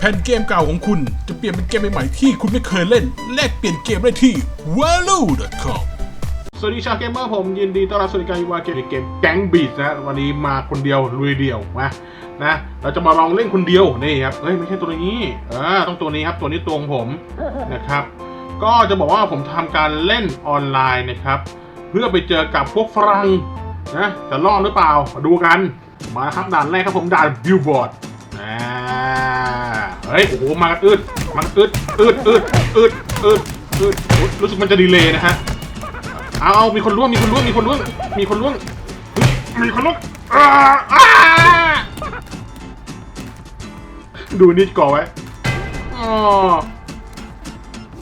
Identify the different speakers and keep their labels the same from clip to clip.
Speaker 1: แผ่นเกมเก่าของคุณจะเปลี่ยนเป็นเกมใหม่ๆที่คุณไม่เคยเล่น แลกเปลี่ยนเกมได้ที่ value.com
Speaker 2: สวัสดีชาวเกมเมอร์ผมยินดีต้อนรับสู่รายการวาเกมเกมแก๊งบีดนะวันนี้มาคนเดียวลุยเดียวนะนะเราจะมาลองเล่นคนเดียวนี่ครับเฮ้ยไม่ใช่ตัวนี้ออต้องตัวนี้ครับตัวนี้ตัวของผมนะครับ ก็จะบอกว่าผมทำการเล่นออนไลน์นะครับ เพื่อไปเจอกับพวกฝรั่งนะจะรอดหรือเปล่ามาดูกันมาครับด่านแรกครับผมด่านบิลบอร์ด ฮ้ยโอ้โหมากันอึดมากันอึดอึดอึดอึดอึดอึดโอ้ยรู้สึกมันจะดีเลยนะฮะเอาเอามีคนล่วงมีคนล่วงมีคนล่วงมีคนล่วงมีคนล่วงดูนี่ก่อไว้อ๋อ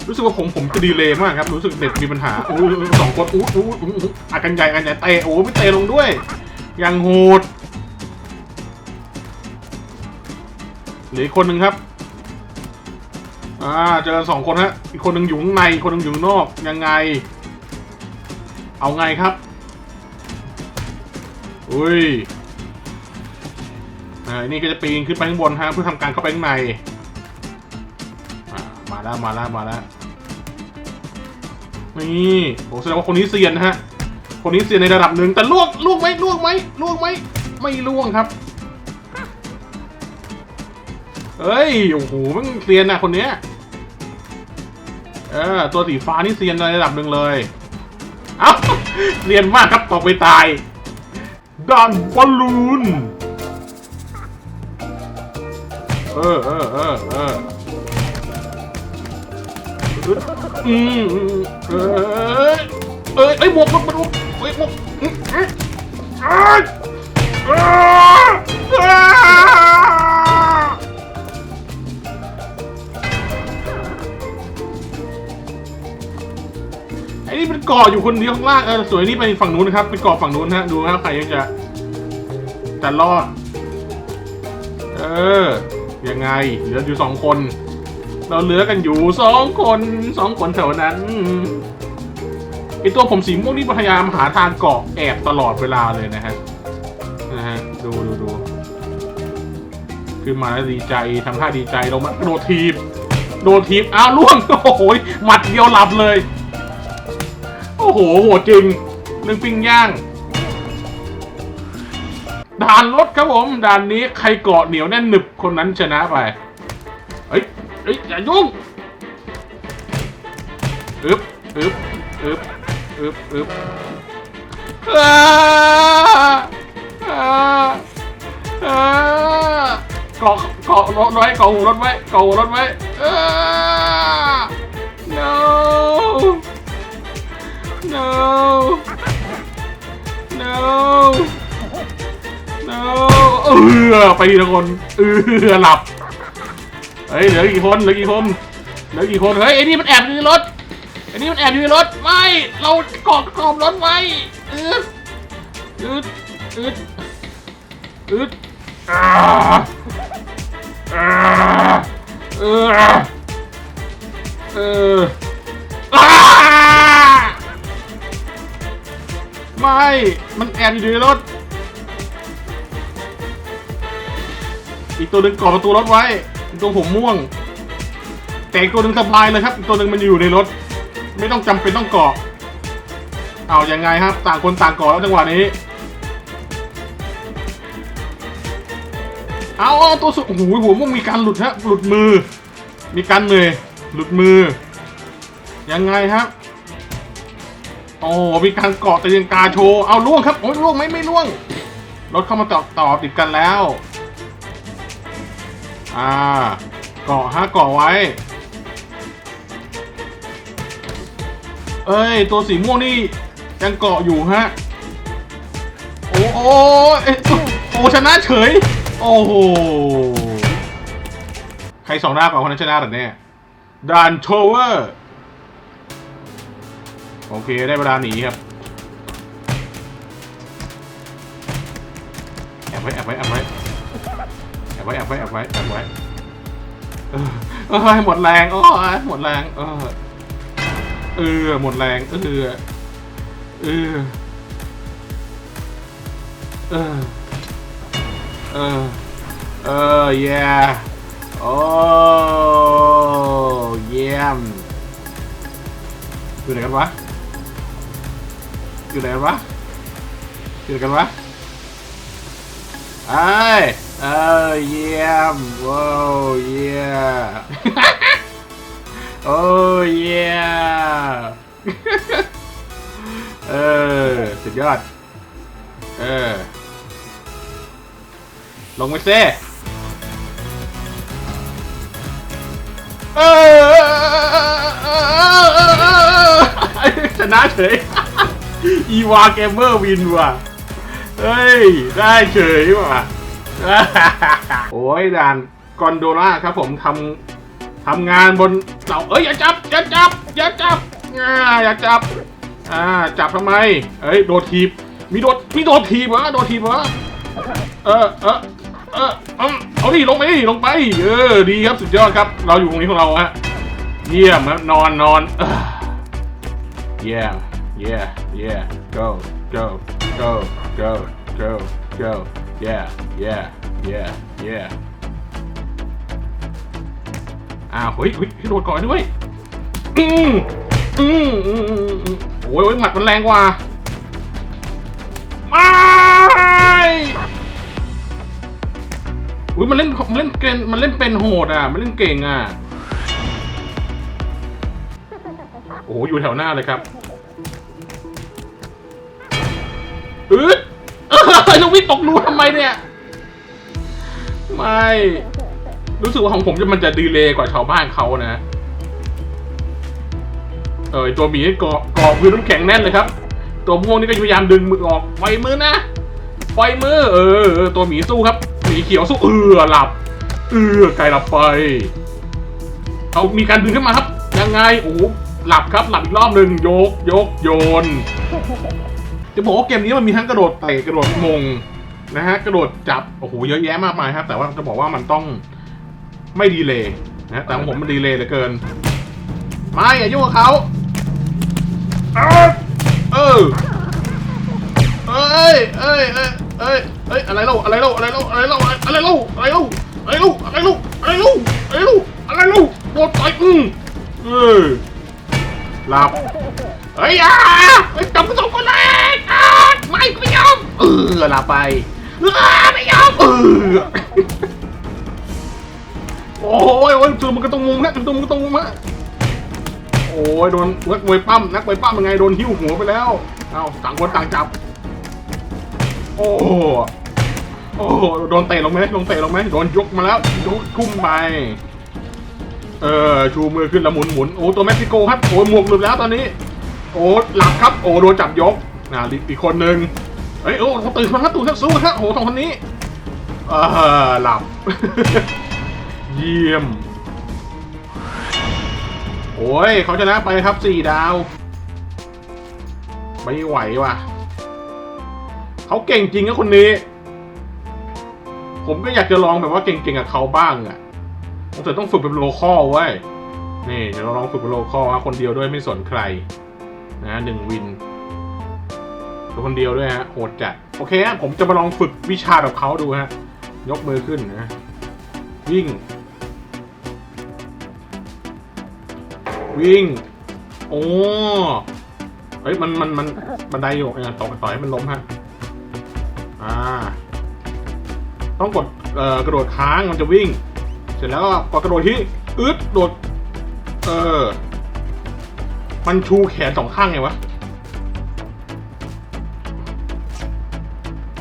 Speaker 2: รู้สึกว่าผมผมจะดีเลยมากครับ รู้สึกเน็ตมีปัญหาอู้สองคนอู้อู้อู้อู้อากันใหญ่กันใหญ่เตะโอ้ไม่เตะลงด้วยยังโหดหลือคนหนึ่งครับ อ่าเจอสองคนฮะ อีกคนหนึ่งอยู่ข้างในอีกคนหนึ่งอยู่ข้างนอก ยังไง เอาไงครับ อุ้ยอ่านี่ก็จะปีนขึ้นไปข้างบนฮะเพื่อทำการเข้าไปข้างในอ่ามาแล้วมาแล้วมาแล้วนี่โอ้แสดงว่าคนนี้เซียนะฮะ คนนี้เซียนในระดับหนึ่งแต่ลวกลวกไหมลวกไหมลวกไหมไม่ลวกครับ เฮ้ย โอ้โหมันเซียนนะคนเนี้ย เออ ตัวสีฟ้านี่เซียนในระดับหนึ่งเลย เอ้าเรียนมากครับตกไปตายดันบอลลูน เออเออเออเอออืมอืมเออเอ้ยเอ้หมวกหมวกหมวกเอ้ยหมวกอืมอืมเอ้ย เกาะอยู่คนเดียวข้างล่างเออสวยนี่ไปฝั่งนู้นนะครับเป็นเกาะฝั่งนู้นฮะดูนะครับใครยังจะจะรอด เออ ยังไงเหลืออยู่สองคน เราเหลือกันอยู่สองคนสองคนเท่านั้นไอตัวผมสีม่วงนี่พยายามหาทางเกาะแอบตลอดเวลาเลยนะฮะนะฮะดูดูดูขึ้นมาแล้วดีใจทำท่าดีใจลงมาโดดทีบโดทีบอ้าวล่วงโอ้โหหมัดเดียวหลับเลย อ้โหโหดจริงนึ่งปิ้งย่าง ด่านรถครับผม ด่านนี้ใครเกาะเหนียวแน่นหนึบคนนั้นชนะไปเฮ้ยเฮ้ยอย่ายุ่งอึบอึบอึบอึบอึบอ้าอ้าอ้าเกาะเกาะรถไว้เกาะหูรถไว้เกาะหูรถไว้อ้า no no เออไปทีละคนเออหลับเฮ้ยเหลือกี่คนเหลือกี่คนเหลือกี่คนเฮ้ยไอ้นี่มันแอบอยู่ในรถไอ้นี่มันแอบอยู่ในรถไม่เราเกาะกอบรถไว้อืดอืดอืดอืดอ่าอ่าเออเออ ไม่ มันแอบอยู่ในรถ อีกตัวหนึ่งกาะประตูรถไว้อีกตัวผมม่วง แต่อีกตัวหนึ่งสบายเลยครับ อีกตัวหนึ่งมันอยู่ในรถ ไม่ต้องจำเป็นต้องกาะเอาอยังไงครับ ต่างคนต่างกาะแล้วจังหวะนี้ เอาตัวสุดโอ้โหหัวม่วงมีการหลุดฮะหลุดมือ มีการเหนื่อยหลุดมือ ยังไงครับ อ้มีการเกาะต่ยังกาโชว์เอาล่วงครับโอ้ยล่วงไหมไม่ล่วง รถเข้ามาต่อต่อติดกันแล้ว อ่าเกาะฮะเกาะไว้ เอ้ย ตัวสีม่วงนี่ยังเกาะอยู่ฮะ โอ้โหเอ้ยโอ้ชนะเฉย โอ้โห ใครสองหน้าก่อนคนนั้นชนะหรือเนี่ยดันโชเวอร์ โอเคได้เวลาหนีครับแอบไว้แอบไว้แอบไว้แอบไว้แอบไว้แอบไว้แอบไว้เออหมดแรงโอ้ยหมดแรงเออเออหมดแรงเออเออเออเออเออ yeah โอ้เยี่ยมอยู่ไหนกันวะ อยู่ไหนวะอยู่ไหนกันวะไอ้เออเยี่ยมว้าวเยี่ยมโอ้เยี่ยมเออสุดยอด เออ ลงไปเซ่เออชนะเฉย อีวาเกมเมอร์วินว่ะ เฮ้ย ได้เฉยว่ะ โอ้ยด่านกอนโดล่าครับผมทำทำงานบนเสาเอ้ย อย่าจับ อย่าจับ อย่าจับอ่าอย่าจับอ่าจับทำไม เอ้ย โดดทีบ มีโดด มีโดดทีบเหรอ โดดทีบเหรอ เออเออเออเอาดิลงไปดิลงไป เออ ดีครับ สุดยอดครับ เราอยู่ตรงนี้ของเราฮะ เยี่ยมครับ นอนนอนเอ้อ yeah yeah yeah go go go go go go yeah yeah yeah yeah อ้าวเฮ้ยเฮ้ยโดดก่อนด้วยอืมอืมอืมอืมอืมโอ้ยโอ้ยหมัดมันแรงกว่าไม่อุ้ยมันเล่นมันเล่นเก่งมันเล่นเป็นโหดอะ มันเล่นเก่งอะ โอ้โหอยู่แถวหน้าเลยครับ เอ้ยน้องวิทย์ตกรูทำไมเนี่ย ไม่ รู้สึกว่าของผมจะมันจะดีเลย์กว่าชาวบ้านเขานะ เออตัวหมีเกาะเกาะพื้นน้ำแข็งแน่นเลยครับ ตัวม่วงนี่ก็พยายามดึงมือออกปล่อยมือนะปล่อยมือเออเออ ตัวหมีสู้ครับหมีเขียวสู้เออหลับ เออไก่หลับไปเขามีการดึงขึ้นมาครับ ยังไงโอ้โหหลับครับหลับอีกรอบหนึ่งโยกยกโยน จะบอกว่าเกมนี้มันมีทั้งกระโดดเตะกระโดดมงนะฮะกระโดดจับโอ้โหเยอะแยะมากมายครับแต่ว่าจะบอกว่ามันต้องไม่ดีเลยนะแต่ของผมมันดีเลยเหลือเกินไม่อย่ายุ่งกับเขาเออเออเอ้ยเอ้ยเอ้ยเอ้ยเอ้ยอะไรเล่าอะไรเล่าอะไรเล่าอะไรเล่าอะไรเล่าอะไรเล่าอะไรเล่าอะไรเล่าอะไรเล่าอะไรเล่าอะไรเล่าโดนต่อยอืมเออหลับเฮ้ยอะเฮ้ยจับกูสองคนเลย ไม่กูไม่ยอม เออลาไปเออไม่ยอมเออโอ้ยโอ้ยจุดมันก็ต้องมุมนะจุดมันก็ต้องมุมฮะโอ้ยโดนนักมวยปั้มนักมวยปั้มยังไงโดนหิ้วหัวไปแล้วเอาต่างคนต่างจับ โอ้โอ้โดนเตะลงไหมโดนเตะลงไหมโดนยกมาแล้วยกทุ่มไปเออชูมือขึ้นแล้วหมุนหมุนโอ้ตัวเม็กซิโกครับโอ้ยหมวกหลุดแล้วตอนนี้ โอ้หลับครับ โอ้โดนจับยก นะอีกคนหนึ่งเฮ้ยโอ้เขาตื่นมาครับตื่นครับสู้ครับโอ้สองคนนี้เออหลับ เยี่ยม โอ้ยเขาชนะไปครับสี่ดาว ไม่ไหวว่ะเขาเก่งจริงนะคนนี้ ผมก็อยากจะลองแบบว่าเก่งๆกับเขาบ้างอะ่ะแต่ต้องฝึกเป็นโลคอลไว้ นี่เดี๋ยวเราลองฝึกเป็นโลคอลคนเดียวด้วยไม่สนใคร นะหนึ่งวิน คนเดียวด้วยฮะโหดจัดโอเคฮะผมจะมาลองฝึกวิชาแบบเขาดูฮะยกมือขึ้นนะวิ่ง วิ่ง โอ้เฮ้ยมันมันมันบันไดอยู่เนี่ยต่อต่อยให้มันล้มฮะอ่า ต้องกดเอ่อกระโดดค้างมันจะวิ่ง เสร็จแล้วก็กดกระโดดที่อึดโดด เออ มันชูแขนสองข้างไงวะ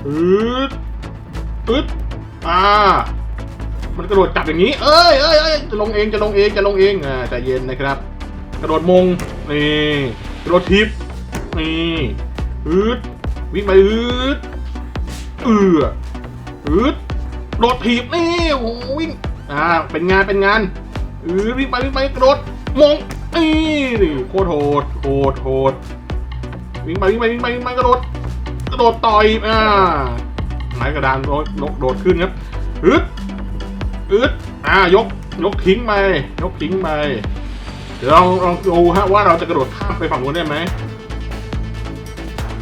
Speaker 2: อึดอึดอ่า มันกระโดดจับอย่างนี้ เอ้ยเอ้ยเอ้ยจะลงเอง จะลงเอง จะลงเอง อ่าใจเย็นนะครับ กระโดดมง นี่ กระโดดทิป นี่อึดวิ่งไปอึดเอืออึดโดดถีบนี่โอ้โหวิ่ง อ่า เป็นงาน เป็นงานอือวิ่งไปวิ่งไปกระโดดมงนี่โคตรโหดโหดโหดวิ่งไปวิ่งไปวิ่งไปวิ่งไปกระโดด ระโดดต่อยอ่าไหนกระดานโดดโดดขึ้นครับอึดอึดอ่ายกยกทิ้งไปยกทิ้งไปเดี๋ยวลองลองดูฮะว่าเราจะกระโดดข้ามไปฝั่งนู้นได้ไหม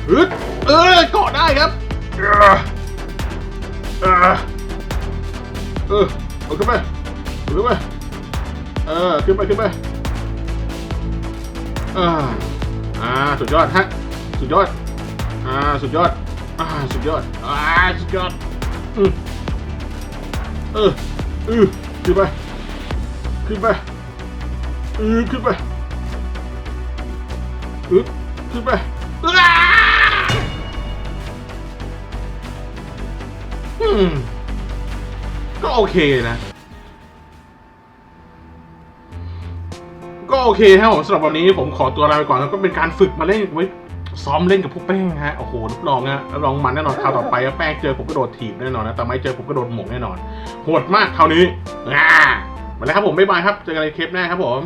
Speaker 2: อึดเออเกาะได้ครับเออเออเออเอาขึ้นไปขึ้นไปเออขึ้นไปขึ้นไปอ่าอ่าสุดยอดฮะสุดยอด อ่าสุดยอด อ่าสุดยอด อ่าสุดยอดอืมเออเออขึ้นไป ขึ้นไปเออขึ้นไปเออขึ้นไปอ้าอืมก็โอเคนะ ก็โอเคครับผมสำหรับวันนี้ผมขอตัวลาไปก่อนแล้วก็เป็นการฝึกมาเล่นไว้ ซ้อมเล่นกับพวกแป้งฮะโอ้โหรับรองนะรับรองมันแน่นอนคราวต่อไปแป้งเจอผมก็โดดถีบแน่นอนนะแต่ไม่เจอผมก็โดดหมงแน่นอนโหดมากคราวนี้อ่ามาแล้วครับผมบ๊ายบายครับเจอกันในคลิปหน้าครับผม